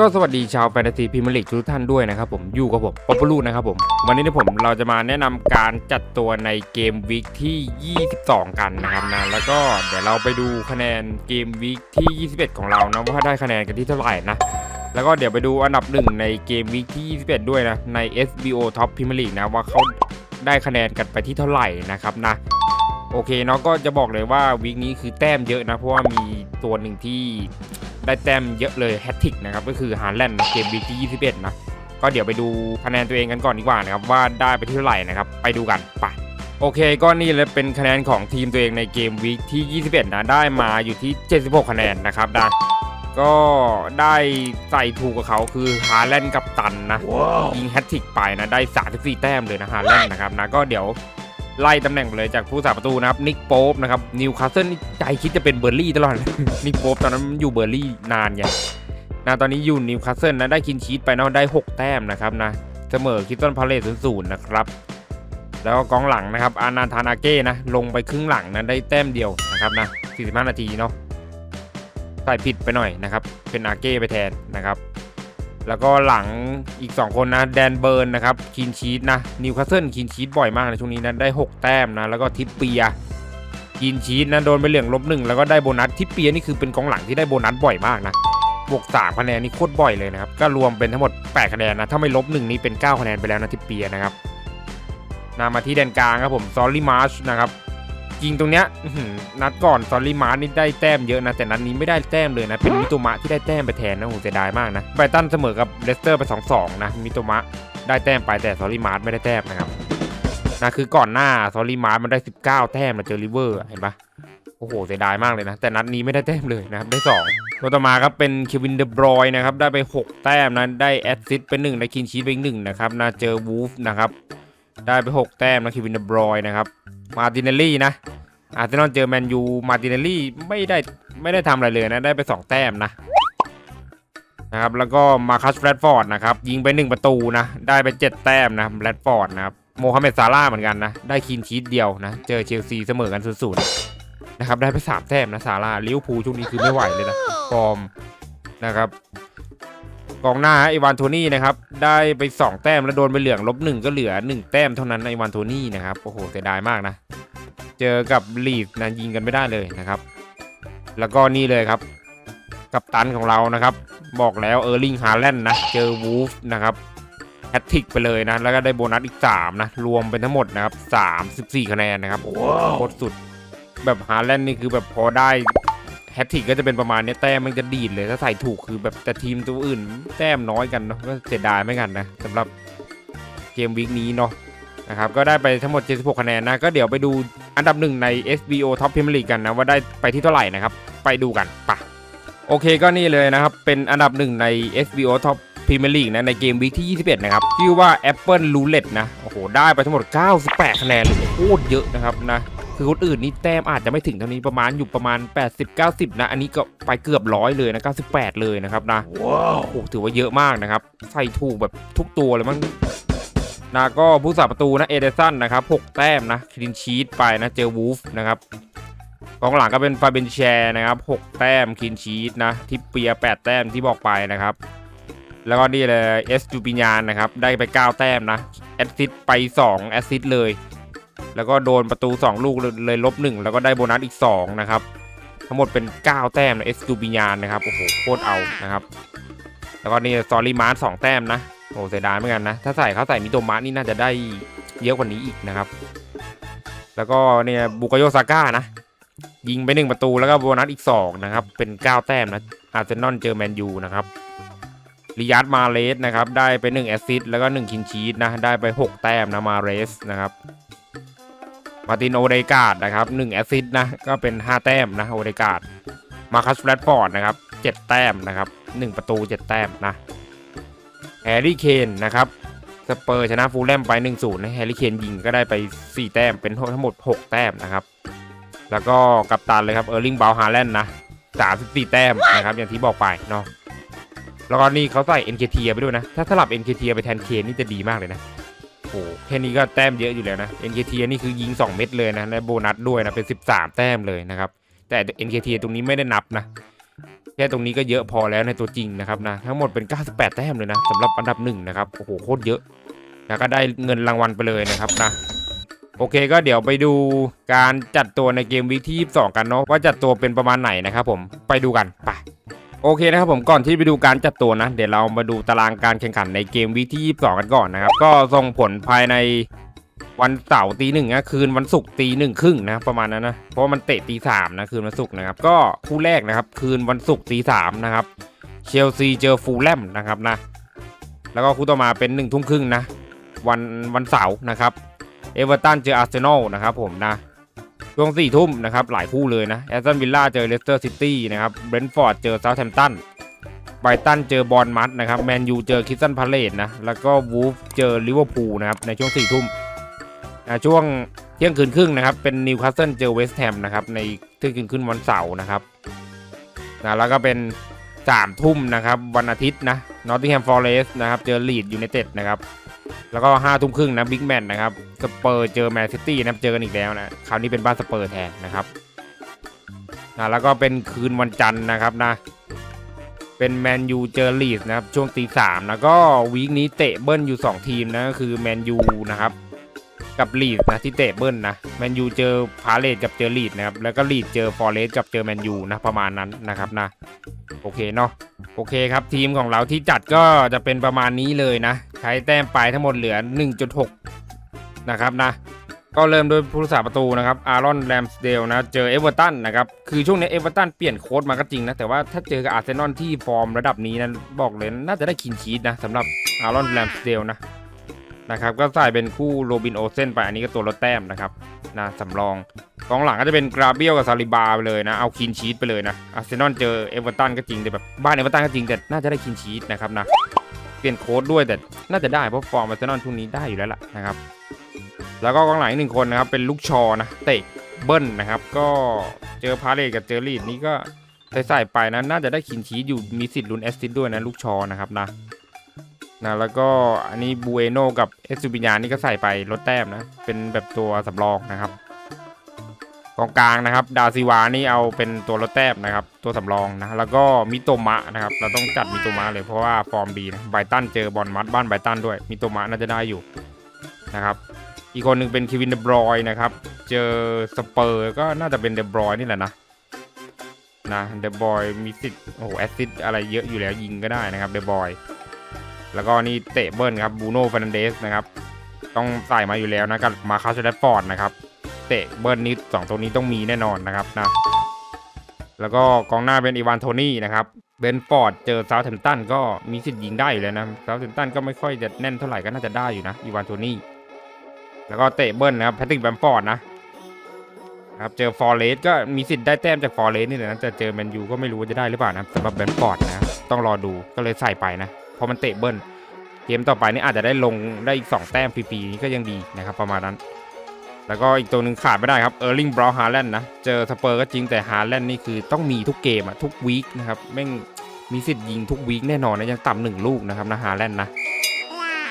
ก็สวัสดีชาวแฟนตาซีพรีเมลีกทุกท่านด้วยนะครับผมอยู่กับผมป๊อปปูลูนะครับผมวันนี้เนี่ยผมเราจะมาแนะนำการจัดตัวในเกมวีคที่ 22 กันนะครับนะแล้วก็เดี๋ยวเราไปดูคะแนนเกมวีคที่ 21 ของเรานะว่าได้คะแนนกันที่เท่าไหร่นะแล้วก็เดี๋ยวไปดูอันดับหนึ่งในเกมวีคที่ 21 ด้วยนะใน SBO Top Premier League นะว่าเขาได้คะแนนกันไปที่เท่าไหร่นะครับนะโอเคเนาะก็จะบอกเลยว่าวีคนี้คือแต้มเยอะนะเพราะว่ามีตัวหนึ่งที่ ได้แต้มเยอะเลยแฮตติกนะครับก็คือฮาร์แลนด์เกมวีคที่21นะก็เดี๋ยวไปดูคะแนนตัวเองกันก่อนดีกว่านะครับว่าได้ไปที่เท่าไหร่นะครับไปดูกันไปโอเคก็นี่เลยเป็นคะแนนของทีมตัวเองในเกมวีคที่ 21 นะได้มาอยู่ที่ 76 คะแนนนะครับนะก็ได้ใส่ถูกกับเขาคือฮาร์แลนด์กับตันนะยิงแฮตทริกไปนะได้ 34 แต้มเลยนะฮาร์แลนด์นะครับนะก็เดี๋ยว ไล่ตำแหน่งไปเลยจากผู้สาประตูนะครับนิกโป๊ปนะครับนิวคาสเซิลนี่ใจคิดจะเป็นเบอร์ลี่ตลอด นิกโป๊ปตอนนั้นอยู่เบอร์ลี่นานไงนะตอนนี้อยู่นิวคาสเซิลนะได้คินชีตไปนะได้ 6 แต้มนะครับนะเสมอคิตตันพาเลสศูนย์นะครับแล้วก็กองหลังนะครับอานาธานาเก้นะลงไปครึ่งหลังนะได้แต้มเดียวนะครับนะ 45 นาทีเนาะใส่ผิดไปหน่อยนะครับเป็นอาเก้ไปแทนนะครับ แล้วก็หลังอีก 2 คนนะแดนเบิร์นนะครับคินชีตนะนิวคาสเซิลคินชีตบ่อยมากในช่วงนี้นะได้ 6 แต้มนะแล้วก็ทิปเปียคินชีตนะโดนไปเหลืองลบหนึ่งแล้วก็ได้โบนัสทิปเปียนี่คือเป็นกองหลังที่ได้โบนัสบ่อยมากนะบวก3คะแนนนี่โคตรบ่อยเลยนะครับก็รวมเป็นทั้งหมด 8 คะแนนนะถ้าไม่ลบ1นี่เป็น 9 คะแนนไปแล้วนะทิปเปียนะครับนามาที่แดนกลางครับผมซอลลี่มาร์ชนะครับ ยิงตรงเนี้ยนัดก่อนซอลลี่มาร์นี่ได้แต้มเยอะนะ แต่นัดนี้ไม่ได้แต้มเลยนะ เป็นมิโตมะที่ได้แต้มไปแทนนะโหเสียดายมากนะไบตันเสมอกับเลสเตอร์ไป 2-2 นะมิโตมะได้แต้มไปแต่ซอลลี่มาร์ไม่ได้แต้มนะครับนะคือก่อนหน้าซอลลี่มาร์มันได้ 19 แต้มมาเจอริเวอร์เห็นปะโอ้โหเสียดายมากเลยนะ แต่นัดนี้ไม่ได้แต้มเลยนะครับได้2ตัวต่อมาครับเป็นเควินเดบรอยนะครับได้ไป 6 แต้มนะได้แอสซิสต์เป็น1ได้คินชีสเป็นหนึ่งนะครับนะเจอวูฟนะครับได้ไป 6 แต้มนะเควินเดบรอยนะครับ มาตินเนลลี่นะ อาร์เซนอลเจอแมนยู มาติเนลลี่ไม่ได้ไม่ได้ทำอะไรเลยนะ ได้ไป 2 แต้มนะนะครับ แล้วก็มาคัสแรดฟอร์ดนะครับ ยิงไป 1 ประตูนะ ได้ไป 7 แต้มนะแรดฟอร์ดนะครับ โมฮัมเหม็ดซาร่าเหมือนกันนะ ได้คีนชีตเดียวนะ เจอเชลซีเสมอกันศูนย์ๆนะครับ ได้ไป 3 แต้มนะซาร่าลิเวอร์พูลช่วงนี้คือไม่ไหวเลยนะฟอร์มนะครับกองหน้าไอวานโทนี่นะครับได้ไป 2 แต้มแล้วโดนไปเหลืองลบหนึ่งก็เหลือ 1 แต้มเท่านั้นไอวานโทนี่นะครับโอ้โหเสียดายมากนะ เจอกับลีดนะยิงกันไม่ได้เลยนะครับ แล้วก็นี่เลยครับ กับตันของเรานะครับ บอกแล้วเออร์ลิงฮาแลนด์นะ เจอวูฟนะครับแฮตทริกไปเลยนะ แล้วก็ได้โบนัสอีก 3 นะ รวมเป็นทั้งหมดนะครับ 34 คะแนนนะครับโคตรสุด แบบฮาแลนด์นี่คือแบบพอได้แฮตทริกก็จะเป็นประมาณเนี้ยแต้มมันจะดีดเลยถ้าใส่ถูกคือแบบแต่ทีมตัวอื่น แต้มน้อยกันเนาะก็เสียดายไม่กันนะสำหรับเกมวีคนี้เนาะนะครับก็ได้ไปทั้งหมด 76 คะแนนนะ ก็เดี๋ยวไปดู อันดับหนึ่งใน SBO Top Premier League กันนะว่าได้ไปที่เท่าไหร่นะครับ ไปดูกันปะโอเคก็นี่เลยนะครับ เป็นอันดับหนึ่งใน SBO Top Premier League นะในเกมวีคที่ 21 นะครับ ชื่อว่า Apple Roulette นะ โอ้โห ได้ไปทั้งหมด 98 คะแนนเลยโคตรเยอะนะครับนะ คือคนอื่นนี่แต้มอาจจะไม่ถึงเท่านี้ประมาณอยู่ประมาณ 80-90 นะ อันนี้ก็ไปเกือบร้อยเลยนะ 98 เลยนะครับนะว้าวโอ้โหถือว่าเยอะมากนะครับ ใส่ถูกแบบทุกตัวเลยมั้ง นะก็ผู้สาประตูนะเอเดสันนะครับ6แต้มนะคลินชีตไปนะเจอวูฟนะครับกองหลังก็เป็นฟาเบนแชร์นะครับ6แต้มคลินชีตนะทิปเปีย8แต้มที่บอกไปนะครับแล้วก็นี่เลยเอสจูปิญานนะครับได้ไป 9 แต้มนะแอสซิสไป2แอสซิสเลย แล้วก็โดนประตู 2 ลูกเลยลบ 1 แล้วก็ได้โบนัสอีก 2 นะครับ ทั้งหมดเป็น 9 แต้มนะเอสจูปิญานนะครับโอ้โหโคตรเอานะครับ แล้วก็นี่ซอรี่มาร์สองแต้มนะ โอ้เสียดายเหมือนกันนะ ถ้าใส่เขาใส่มิโตมะนี่น่าจะได้เยอะกว่านี้อีกนะครับ แล้วก็เนี่ยบุกโยซาก้านะ ยิงไป1ประตูแล้วก็โบนัสอีก2นะครับ เป็น 9 แต้มนะ อาร์เซนอลเจอแมนยูนะครับริยัตมาเลสนะครับ ได้ไป1แอสซิสต์แล้วก็1คินชีสนะ ได้ไป 6 แต้มนะมาเรสนะครับ มาตินโอเดกาดนะครับ1แอสซิสต์นะ ก็เป็น 5 แต้มนะโอเดกาดมาคัสแรดฟอร์ดนะครับ 7 แต้มนะครับ 1 ประตู 7 แต้มนะ แฮร์รี่เคนนะครับสเปอร์ชนะฟูลแลมไป 1-0นะแฮร์รี่เคนยิงก็ได้ไป 4 แต้มเป็นทั้งหมด 6 แต้มนะครับ แล้วก็กัปตันเลยครับเออร์ลิงบาลฮาแลนด์นะ34 แต้มนะครับอย่างที่บอกไปเนาะแล้วก็นี่เขาใส่ NKT ไปด้วยนะ ถ้าสลับ NKT ไปแทนเคนนี่จะดีมากเลยนะโอ้แค่นี้ก็แต้มเยอะอยู่แล้วนะ NKT นี่คือยิง 2 เม็ดเลยนะและโบนัสด้วยนะเป็น 13 แต้มเลยนะครับแต่ NKT ตรงนี้ไม่ได้นับนะ แค่ตรงนี้ก็เยอะพอแล้วในตัวจริงนะครับนะทั้งหมดเป็น 98 แต้มเลยนะสำหรับอันดับหนึ่งนะครับโอ้โหโคตรเยอะ แล้วก็ได้เงินรางวัลไปเลยนะครับนะโอเคก็เดี๋ยวไปดูการจัดตัวในเกมวีคที่22 กันเนาะว่าจัดตัวเป็นประมาณไหนนะครับผมไปดูกันไปโอเคนะครับผมก่อนที่ไปดูการจัดตัวนะ เดี๋ยวเรามาดูตารางการแข่งขันในเกมวีคที่ 22 กันก่อนนะครับ ก็ส่งผลภายใน วันเสาร์ตีหนึ่งนะคืนวันศุกร์ตีหนึ่งครึ่งนะประมาณนั้นนะเพราะมันเตะตีสามนะคืนวันศุกร์นะครับก็คู่แรกนะครับคืนวันศุกร์ตีสามนะครับเชลซีเจอฟูลแลมนะครับนะแล้วก็คู่ต่อมาเป็นหนึ่งทุ่มครึ่งนะวันวันเสาร์นะครับเอเวอร์ตันเจออาร์เซนอลนะครับผมนะช่วงสี่ทุ่มนะครับหลายคู่เลยนะแอสตันวิลล่าเจอเลสเตอร์ซิตี้นะครับเบรนท์ฟอร์ดเจอเซาท์แฮมป์ตันไบรตันเจอบอลมัดนะครับแมนยูเจอคิสตันพาเลตนะแล้วก็วูฟเจอลิเวอร์พูลนะครับในช่วงสี่ทุ่ม ช่วงเที่ยงคืนครึ่งนะครับ เป็นนิวคาสเซิลเจอเวสต์แฮมนะครับในเที่ยงคืนครึ่งวันเสาร์นะครับนะแล้วก็เป็นสามทุ่มนะครับวันอาทิตย์นะนอตติงแฮมฟอร์เรส์นะครับเจอลีดยูไนเต็ดนะครับแล้วก็ห้าทุ่มครึ่งนะบิ๊กแมนนะครับสเปอร์เจอแมนซิตี้นะเจอกันอีกแล้วนะคราวนี้เป็นบ้านสเปอร์แทนนะครับนะแล้วก็เป็นคืนวันจันทร์นะครับนะเป็นแมนยูเจอลีดนะครับช่วงตีสามแล้วก็วีคนี้เตะเบิ้ลอยู่ 2 ทีมนะก็คือแมนยูนะครับ กับลีดนะที่เตะเบิ้ลนะแมนยูเจอพาเลตกับเจอลีดนะครับแล้วก็ลีดเจอฟอร์เรสกับเจอแมนยูนะประมาณนั้นนะครับนะโอเคเนาะโอเคครับทีมของเราที่จัดก็จะเป็นประมาณนี้เลยนะ ใช้แต้มไปทั้งหมดเหลือ 1.6 นะครับนะก็เริ่มด้วยผู้รักษาประตูนะครับ อารอนแรมสเดลนะ เจอเอเวอร์ตันนะครับ คือช่วงนี้เอเวอร์ตันเปลี่ยนโค้ดมาก็จริงนะ แต่ว่าถ้าเจอกับอาร์เซนอลที่ฟอร์มระดับนี้นะ บอกเลยน่าจะได้คินชีสนะสำหรับอารอนแรมสเดลนะ นะครับก็ใส่เป็นคู่โรบินโอเซนไปอันนี้ก็ตัวลดแต้มนะครับนะสำรองกองหลังก็จะเป็นกราเบียลกับซาลิบาไปเลยนะเอาคินชีตไปเลยนะอาร์เซนอลเจอเอเวอร์ตันก็จริงแต่แบบบ้านเอเวอร์ตันก็จริงแต่น่าจะได้คินชีตนะครับนะเปลี่ยนโค้ดด้วยแต่น่าจะได้เพราะฟอร์มอาร์เซนอลช่วงนี้ได้อยู่แล้วล่ะนะครับแล้วก็กองหลังอีกหนึ่งคนนะครับเป็นลูกชอนะเตะเบิ้ลนะครับก็เจอพาเลตกับเจอรีดนี่ก็ใส่ไปนะน่าจะได้คินชีตอยู่มีสิทธิ์ลุ้นแอสซิสด้วยนะลูกชอนะครับนะ นะแล้วก็อันนี้บูเอโนกับเอสซูปิญานี่ก็ใส่ไปลดแต้มนะ เป็นแบบตัวสำรองนะครับกองกลางนะครับดาซิวานี่เอาเป็นตัวลดแต้มนะครับ ตัวสำรองนะแล้วก็มิโตมะนะครับ เราต้องจัดมิโตมะเลยเพราะว่าฟอร์มดีนะไบตันเจอบอลมัดบ้านไบตันด้วยมิโตมะน่าจะได้อยู่นะครับอีกคนหนึ่งเป็นเควินเดบรอยนะครับ เจอสเปอร์ก็น่าจะเป็นเดบรอยนี่แหละนะนะเดบรอยมีสิทธิ์โอ้โหแอสซิสต์อะไรเยอะอยู่แล้วยิงก็ได้นะครับเดบรอย แล้วก็นี่เตะเบิร์นครับบูโน่ฟ r นันเดสนะครับต้องใส่มาอยู่แล้วนะกับมาคาสแดฟอร์ดนะครับเตะเบิร์นนี่สองตัวนี้ต้องมีแน่นอนนะครับนะแล้วก็กองหน้าเป็นอีวานโทนี่นะครับเบนฟอร์ดเจอซาท์แฮมตันก็มีสิทธิ์ยิงได้อยู่แล้วนะซาท์แฮมตันก็ไม่ค่อยจะแน่นเท่าไหร่ก็น่าจะได้อยู่นะอีวานโทนี่แล้วก็เตะเบิร์นนะครับแพทริกแบมฟอร์ดนะครับเจอฟอร์เรสก็มีสิทธิ์ได้แต้มจากฟอร์เรสนี่แหละนะแต่เจอแมนยูก็ไม่รู้ว่าจะได้หรือเปล่านะสำหรับแบนฟอร์ดนะต้องรอดูก็เลยใส่ไปนะ พอมันเตะเบิ้ลเกมต่อไปนี่อาจจะได้ลงได้อีก 2 แต้มฟรีๆนี่ก็ยังดีนะครับประมาณนั้น แล้วก็อีกตัวหนึ่งขาดไม่ได้ครับเออร์ลิงบราวฮาแลนด์นะ เจอสเปอร์ก็จริงแต่ฮาแลนด์นี่คือต้องมีทุกเกมอะทุกวีคนะครับแม่งมีสิทธิ์ยิงทุกวีคแน่นอนนะยังต่ำหนึ่งลูกนะครับนะฮาแลนด์นะ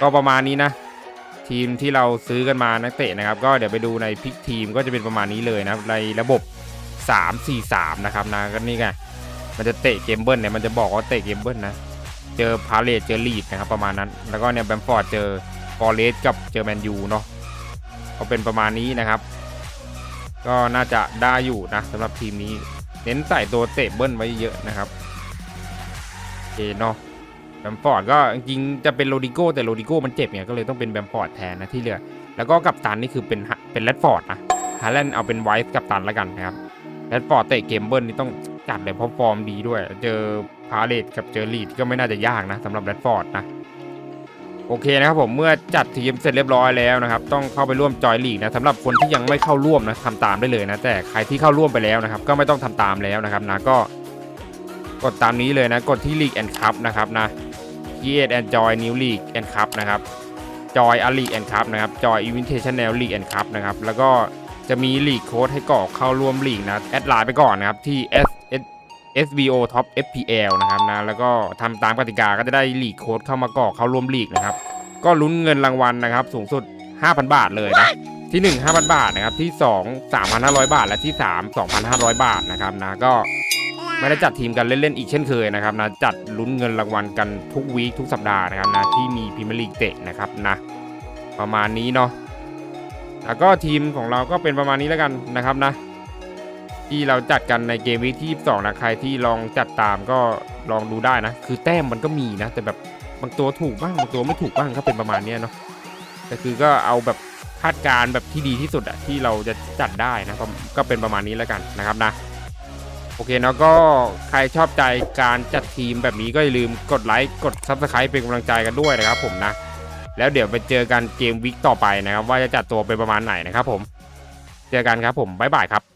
ก็ประมาณนี้นะ ทีมที่เราซื้อกันมานักเตะนะครับ ก็เดี๋ยวไปดูในพิกทีมก็จะเป็นประมาณนี้เลยนะครับในระบบ 3-4-3 นะครับนะก็นี่ไงมันจะเตะเกมเบิลเนี่ยมันจะบอกว่าเตะเกมเบิลนะ เจอพาเลตเจอลีดนะครับประมาณนั้น แล้วก็เนี่ยแบมฟอร์ดเจอฟอร์เรสกับเจอแมนยูเนาะก็เป็นประมาณนี้นะครับ ก็น่าจะได้อยู่นะสำหรับทีมนี้ เน้นใส่ตัวเตะเบิ้ลไว้เยอะนะครับโอเคเนาะแบมฟอร์ดก็จริงจะเป็นโรดิโก้แต่โรดิโก้มันเจ็บเนี่ยก็เลยต้องเป็นแบมฟอร์ดแทนนะที่เหลือ แล้วก็กัปตันนี่คือเป็นเป็นแรดฟอร์ดนะฮาแลนด์เอาเป็นไวท์กัปตันแล้วกันนะครับแรดฟอร์ดเตะเกมเบิ้ลนี่ต้องจัดเลยเพราะฟอร์มดีด้วย เจอ พาเลตกับเจอลีดก็ไม่น่าจะยากนะสำหรับแรดฟอร์ดนะโอเคนะครับผมเมื่อจัดทีมเสร็จเรียบร้อยแล้วนะครับต้องเข้าไปร่วมจอยลีกนะสำหรับคนที่ยังไม่เข้าร่วมนะทำตามได้เลยนะแต่ใครที่เข้าร่วมไปแล้วนะครับก็ไม่ต้องทำตามแล้วนะครับนะก็กดตามนี้เลยนะกดที่ League and Cup นะครับนะ Create and Join New League and Cup นะครับจอยอ League and Cup นะครับจอย Invitational League and Cup นะครับแล้วก็จะมีลีกโค้ดให้กรอกเข้าร่วมลีกนะแอดไลน์ไปก่อนนะครับที่ S SBO Top FPL นะครับนะแล้วก็ทำตามกติกาก็จะได้ลีกโค้ดเข้ามากรอกเข้าร่วมลีกนะครับ ก็ลุ้นเงินรางวัลนะครับ สูงสุด 5,000 บาทเลยนะที่ 1 5,000 บาทนะครับที่ 2 3,500 บาท และที่ 3 2,500 บาทนะครับนะก็ไม่ได้จัดทีมกันเล่นๆอีกเช่นเคยนะครับนะจัดลุ้นเงินรางวัลกันทุกวีคทุกสัปดาห์นะครับนะที่มีพรีเมียร์ลีกเตะนะครับนะประมาณนี้เนาะแล้วก็ทีมของเราก็เป็นประมาณนี้แล้วกันนะครับนะ ที่เราจัดกันในเกมวีคที่22นะใครที่ลองจัดตามก็ลองดูได้นะ คือแต้มมันก็มีนะ แต่แบบบางตัวถูกบ้างบางตัวไม่ถูกบ้างก็เป็นประมาณนี้เนาะแต่คือก็เอาแบบคาดการณ์แบบที่ดีที่สุดอะที่เราจะจัดได้นะก็ก็เป็นประมาณนี้แล้วกันนะครับนะโอเคเนาะก็ใครชอบใจการจัดทีมแบบนี้ก็อย่าลืมกดไลค์กด Subscribe เป็นกำลังใจกันด้วยนะครับผมนะ แล้วเดี๋ยวไปเจอกันเกมวิกต่อไปนะครับ ว่าจะจัดตัวเป็นประมาณไหนนะครับผม เจอกันครับผมบ๊ายบายครับ